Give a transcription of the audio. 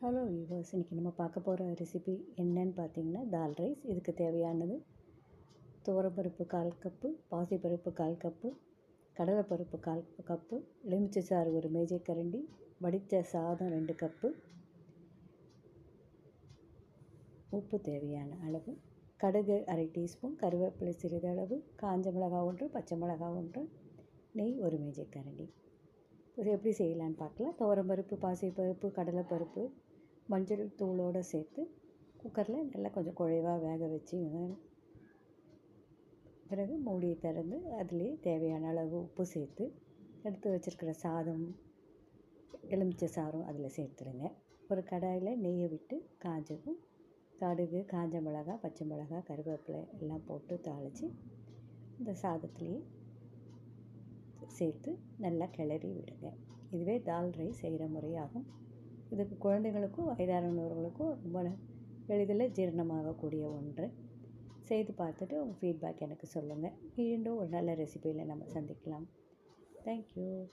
Hello viewers இன்றைக்கி நம்ம பார்க்க போகிற ரெசிபி என்னன்னு பார்த்தீங்கன்னா தால் ரைஸ் இதுக்கு தேவையானது துவரப்பருப்பு கால் கப்பு பாசிப்பருப்பு கால் கப்பு கடலைப்பருப்பு கால் கப்பு எலுமிச்சை சாறு ஒரு மேஜை கரண்டி வடித்த சாதம் ரெண்டு கப்பு உப்பு தேவையான அளவு கடுகு அரை டீஸ்பூன் கருவேப்பிலை சிறிதளவு காஞ்ச மிளகா ஒன்று பச்சை மிளகா ஒன்று நெய் ஒரு மேஜை கரண்டி. இது எப்படி செய்யலான்னு பார்க்கலாம். துவரம்பருப்பு பாசிப்பருப்பு கடலைப்பருப்பு மஞ்சள் தூளோடு சேர்த்து குக்கரில் நல்லா கொஞ்சம் குழைவாக வேக வச்சு பிறகு மூடியை திறந்து அதுலேயே தேவையான அளவு உப்பு சேர்த்து எடுத்து வச்சுருக்கிற சாதம் எலுமிச்சை சாரும் அதில் சேர்த்துருங்க. ஒரு கடாயில் நெய்யை விட்டு காஞ்சதும் கடுகு காஞ்ச மிளகா பச்சை மிளகா கருவேப்பிலை எல்லாம் போட்டு தாளித்து இந்த சாதத்துலேயே சேர்த்து நல்லா கிளறி விடுங்க. இதுவே தால் ரைஸ் செய்கிற முறையாகும். இதுக்கு குழந்தைகளுக்கும் வயதானவர்களுக்கும் ரொம்ப எளிதில் ஜீரணமாகக்கூடிய ஒன்று. செய்து பார்த்துட்டு உங்கள் ஃபீட்பேக் எனக்கு சொல்லுங்கள் மீண்டும் ஒரு நல்ல ரெசிபியில் நம்ம சந்திக்கலாம். தேங்க்யூ